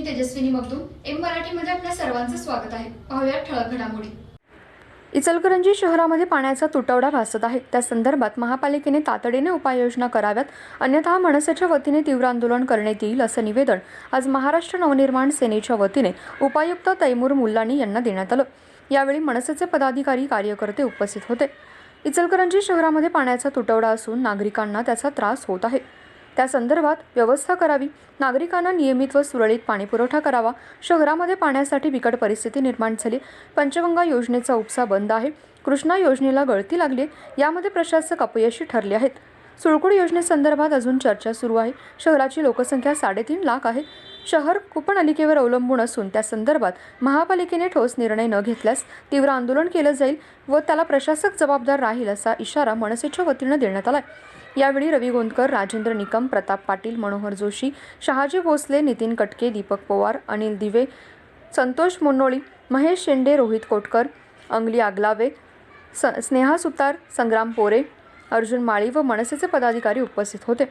मी Tejaswini Magdum M मराठीमध्ये आपल्या सर्वांचं स्वागत आहे. पाहूया ठळक घडामोडी. इचलकरंजी शहरामध्ये पाण्याचा तुटवडा भासत आहे. त्या संदर्भात महापालिकेने तातडीने उपाययोजना कराव्यात. अन्यथा मनसेच्या वतीने तीव्र आंदोलन करण्यात येईल असं निवेदन आज महाराष्ट्र नवनिर्माण सेनेच्या वतीने उपायुक्त तैमूर मुल्लानी यांना देण्यात आलं. यावेळी मनसेचे पदाधिकारी कार्यकर्ते उपस्थित होते. इचलकरंजी शहरामध्ये पाण्याचा तुटवडा असून नागरिकांना त्याचा त्रास होत आहे. त्या संदर्भात व्यवस्था करावी. नागरिकांना नियमित व सुरळीत पाणीपुरवठा करावा. शहरामध्ये पाण्यासाठी बिकट परिस्थिती निर्माण झाली. पंचगंगा योजनेचा उपसा बंद आहे. कृष्णा योजनेला गळती लागली यामध्ये प्रशासक अपयशी ठरले आहेत. सुळकुड योजनेसंदर्भात अजून चर्चा सुरू आहे. शहराची लोकसंख्या साडेतीन लाख आहे. शहर कुपनलिकेवर अवलंबून असून त्या संदर्भात महापालिकेने ठोस निर्णय न घेतल्यास तीव्र आंदोलन केलं जाईल व त्याला प्रशासक जबाबदार राहील असा इशारा मनसेच्या वतीनं देण्यात आला आहे यावेळी रवी गोंदकर राजेंद्र निकम प्रताप पाटील मनोहर जोशी शहाजी भोसले नितीन कटके दीपक पवार अनिल दिवे संतोष मुन्नोळी महेश शेंडे रोहित कोटकर अंगली आगलावे स स्नेहा सुतार संग्राम पोरे अर्जुन माळी व मनसेचे पदाधिकारी उपस्थित होते.